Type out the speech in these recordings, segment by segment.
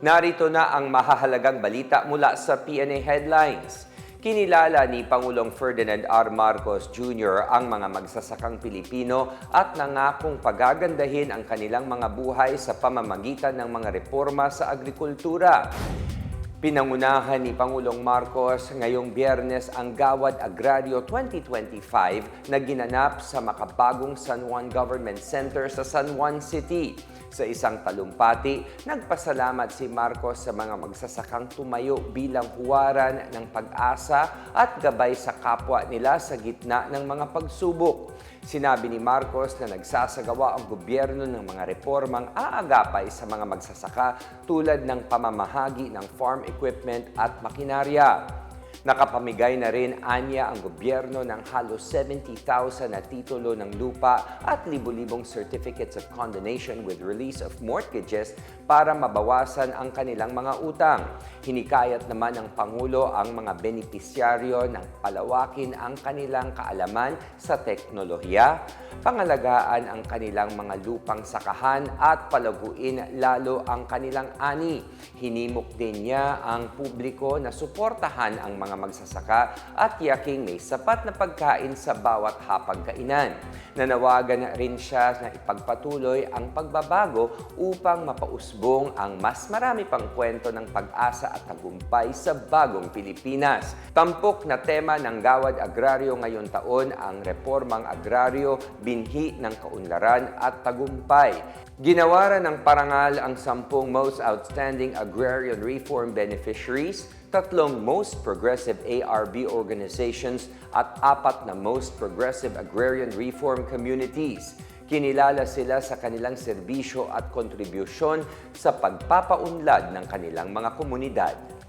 Narito na ang mahahalagang balita mula sa PNA Headlines. Kinilala ni Pangulong Ferdinand R. Marcos Jr. ang mga magsasakang Pilipino at nangakong pagagandahin ang kanilang mga buhay sa pamamagitan ng mga reforma sa agrikultura. Pinangunahan ni Pangulong Marcos ngayong biyernes ang Gawad Agrario 2025 na ginanap sa makabagong San Juan Government Center sa San Juan City. Sa isang talumpati, nagpasalamat si Marcos sa mga magsasakang tumayo bilang huwaran ng pag-asa at gabay sa kapwa nila sa gitna ng mga pagsubok. Sinabi ni Marcos na nagsasagawa ang gobyerno ng mga reformang aagapay sa mga magsasaka tulad ng pamamahagi ng farm equipment at makinarya. Nakapamigay na rin anya ang gobyerno ng halos 70,000 na titulo ng lupa at libu-libong certificates of condonation with release of mortgages para mabawasan ang kanilang mga utang. Hinikayat naman ng Pangulo ang mga benepisyaryo ng palawakin ang kanilang kaalaman sa teknolohiya, pangalagaan ang kanilang mga lupang sakahan at palaguin lalo ang kanilang ani. Hinimok din niya ang publiko na suportahan ang mga magsasaka at yaking may sapat na pagkain sa bawat hapagkainan. Nanawagan rin siya na ipagpatuloy ang pagbabago upang mapausbong ang mas marami pang kwento ng pag-asa at tagumpay sa bagong Pilipinas. Tampok na tema ng Gawad Agraryo ngayon taon ang reformang agraryo, binhi ng kaunlaran at tagumpay. Ginawaran ng parangal ang sampung most outstanding agrarian reform beneficiaries, tatlong most progressive ARB organizations at apat na most progressive agrarian reform communities. Kinilala sila sa kanilang serbisyo at kontribusyon sa pagpapaunlad ng kanilang mga komunidad.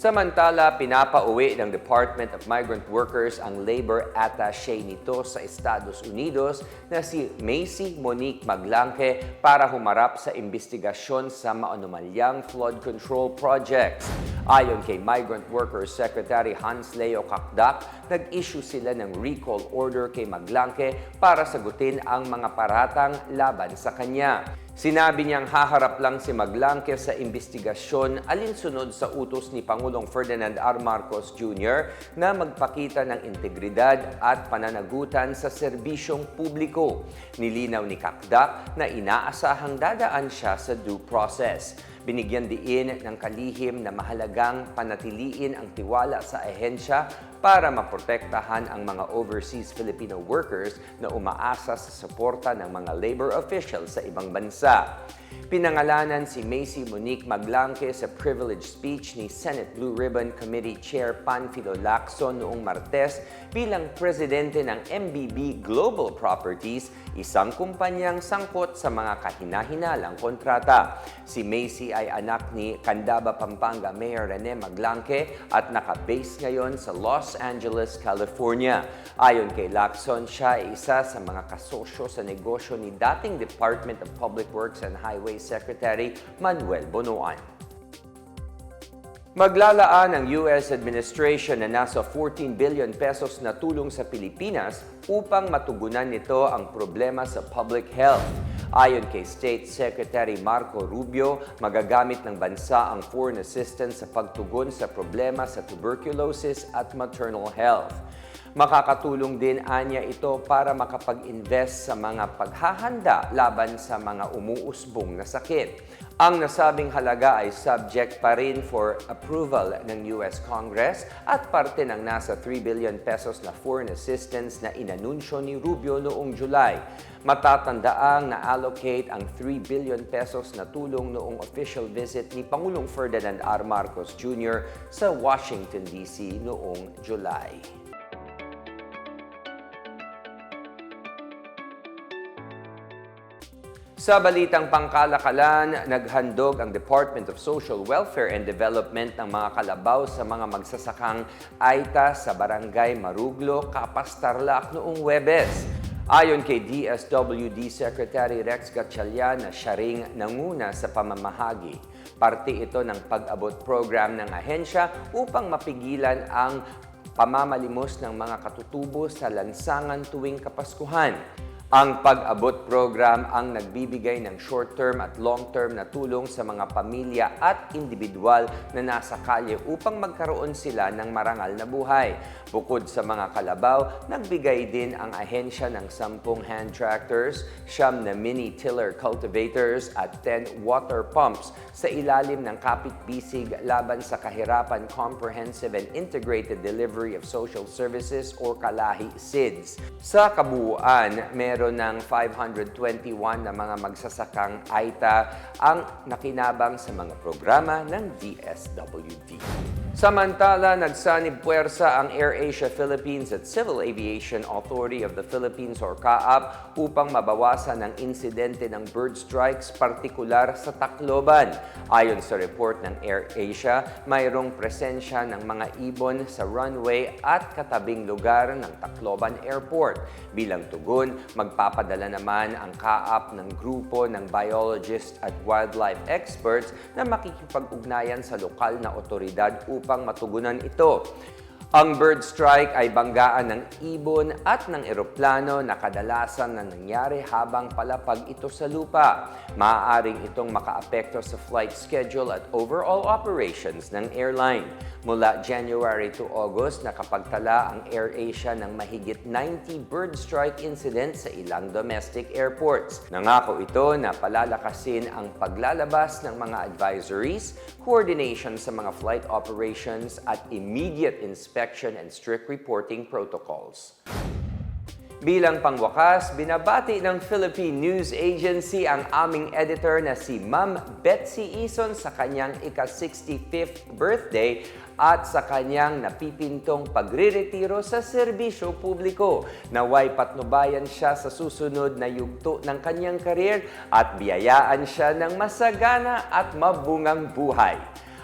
Samantala, pinapauwi ng Department of Migrant Workers ang labor attaché nito sa Estados Unidos na si Macy Monique Maglanque para humarap sa investigasyon sa maanumalyang flood control projects. Ayon kay Migrant Workers Secretary Hans Leo Kakdak, nag-issue sila ng recall order kay Maglanque para sagutin ang mga paratang laban sa kanya. Sinabi niyang haharap lang si Maglanque sa investigasyon alinsunod sa utos ni Pangulong Ferdinand R. Marcos Jr. na magpakita ng integridad at pananagutan sa serbisyong publiko. Nilinaw ni Kakdak na inaasahang dadaan siya sa due process. Binigyan diin ng kalihim na mahalagang panatiliin ang tiwala sa ahensya para maprotektahan ang mga overseas Filipino workers na umaasa sa suporta ng mga labor officials sa ibang bansa. Pinangalanan si Macy Monique Maglanque sa privilege speech ni Senate Blue Ribbon Committee Chair Panfilo Lacson noong Martes bilang presidente ng MBB Global Properties, isang kumpanyang sangkot sa mga kahinahinalang kontrata. Si Macy ay anak ni Candaba, Pampanga Mayor Rene Maglanque at nakabase ngayon sa Los Angeles, California. Ayon kay Lacson, siya ay isa sa mga kasosyo sa negosyo ni dating Department of Public Works and Highway Secretary Manuel Bonoan. Maglalaan ang US administration na nasa 14 billion pesos na tulong sa Pilipinas upang matugunan nito ang problema sa public health. Ayon kay State Secretary Marco Rubio, magagamit ng bansa ang foreign assistance sa pagtugon sa problema sa tuberculosis at maternal health. Makakatulong din anya ito para makapag-invest sa mga paghahanda laban sa mga umuusbong na sakit. Ang nasabing halaga ay subject pa rin for approval ng US Congress at parte ng nasa 3 billion pesos na foreign assistance na inanunsyo ni Rubio noong July. Matatandaang na-allocate ang 3 billion pesos na tulong noong official visit ni Pangulong Ferdinand R. Marcos Jr. sa Washington, D.C. noong July. Sa balitang pangkalakalan, naghandog ang Department of Social Welfare and Development ng mga kalabaw sa mga magsasakang Aita sa Barangay Maruglo, Kapas, Tarlac noong Webes. Ayon kay DSWD Secretary Rex Gatchalian na siya ring nanguna sa pamamahagi. Parte ito ng pag-abot program ng ahensya upang mapigilan ang pamamalimos ng mga katutubo sa lansangan tuwing Kapaskuhan. Ang pag-abot program ang nagbibigay ng short-term at long-term na tulong sa mga pamilya at individual na nasa kalye upang magkaroon sila ng marangal na buhay. Bukod sa mga kalabaw, nagbigay din ang ahensya ng 10 hand tractors, siyam na mini tiller cultivators at 10 water pumps sa ilalim ng kapit-bisig laban sa kahirapan Comprehensive and Integrated Delivery of Social Services or Kalahi SIDS. Sa kabuuan, meron ng 521 na mga magsasakang AITA ang nakinabang sa mga programa ng DSWD. Samantala, nagsanib puwersa ang AirAsia Philippines at Civil Aviation Authority of the Philippines or CAAP upang mabawasan ang insidente ng bird strikes partikular sa Tacloban. Ayon sa report ng AirAsia, mayroong presensya ng mga ibon sa runway at katabing lugar ng Tacloban Airport. Bilang tugon, magpapadala naman ang CAAP ng grupo ng biologists at wildlife experts na makikipag-ugnayan sa lokal na otoridad upang matugunan ito. Ang bird strike ay banggaan ng ibon at ng eroplano na kadalasan na nangyari habang palapag ito sa lupa. Maaaring itong makaapekto sa flight schedule at overall operations ng airline. Mula January to August, nakapagtala ang AirAsia ng mahigit 90 bird strike incidents sa ilang domestic airports. Nangako ito na palalakasin ang paglalabas ng mga advisories, coordination sa mga flight operations at immediate inspection and strict reporting protocols. Bilang pangwakas, binabati ng Philippine News Agency ang aming editor na si Ma'am Betsy Ison sa kanyang ika-65th birthday at sa kanyang napipintong pagriretiro sa serbisyo publiko. Naway patnubayan siya sa susunod na yugto ng kanyang karir at biyayaan siya ng masagana at mabungang buhay.